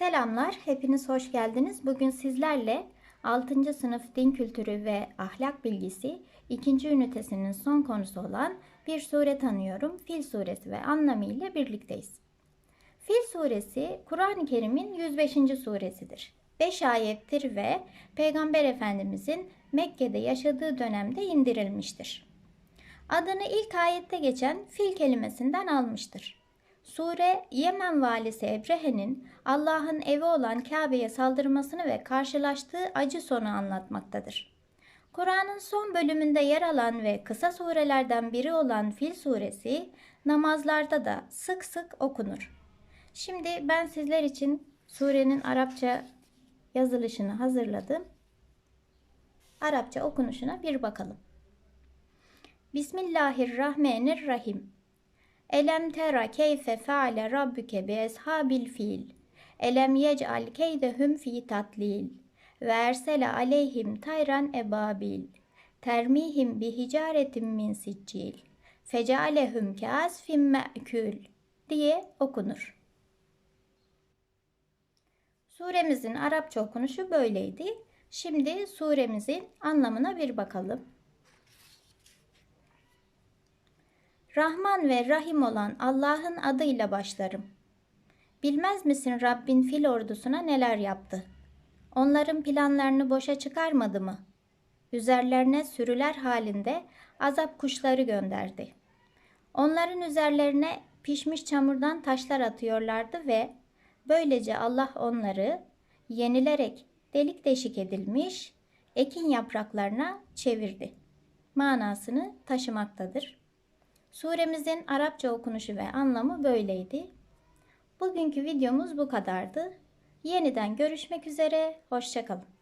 Selamlar, hepiniz hoş geldiniz. Bugün sizlerle 6. sınıf din kültürü ve ahlak bilgisi 2. ünitesinin son konusu olan bir sure tanıyorum. Fil suresi ve anlamıyla birlikteyiz. Fil suresi Kur'an-ı Kerim'in 105. suresidir. 5 ayettir ve Peygamber Efendimizin Mekke'de yaşadığı dönemde indirilmiştir. Adını ilk ayette geçen fil kelimesinden almıştır. Sure Yemen valisi Ebrehe'nin Allah'ın evi olan Kabe'ye saldırmasını ve karşılaştığı acı sonu anlatmaktadır. Kur'an'ın son bölümünde yer alan ve kısa surelerden biri olan Fil suresi namazlarda da sık sık okunur. Şimdi ben sizler için surenin Arapça yazılışını hazırladım. Arapça okunuşuna bir bakalım. Bismillahirrahmanirrahim. Elem tera keyfe feale rabbuke bi eshabil fil. Elem yec'al keydehum fi tatlil. Ve ersele aleyhim tayran ebabil. Termihim bi hicaretin min siccil. Fecealehum kasfin me'kül diye okunur. Suremizin Arapça okunuşu böyleydi. Şimdi suremizin anlamına bir bakalım. Rahman ve Rahim olan Allah'ın adıyla başlarım. Bilmez misin Rabbin fil ordusuna neler yaptı? Onların planlarını boşa çıkarmadı mı? Üzerlerine sürüler halinde azap kuşları gönderdi. Onların üzerlerine pişmiş çamurdan taşlar atıyorlardı ve böylece Allah onları yenilerek delik deşik edilmiş ekin yapraklarına çevirdi. Manasını taşımaktadır. Suremizin Arapça okunuşu ve anlamı böyleydi. Bugünkü videomuz bu kadardı. Yeniden görüşmek üzere, hoşçakalın.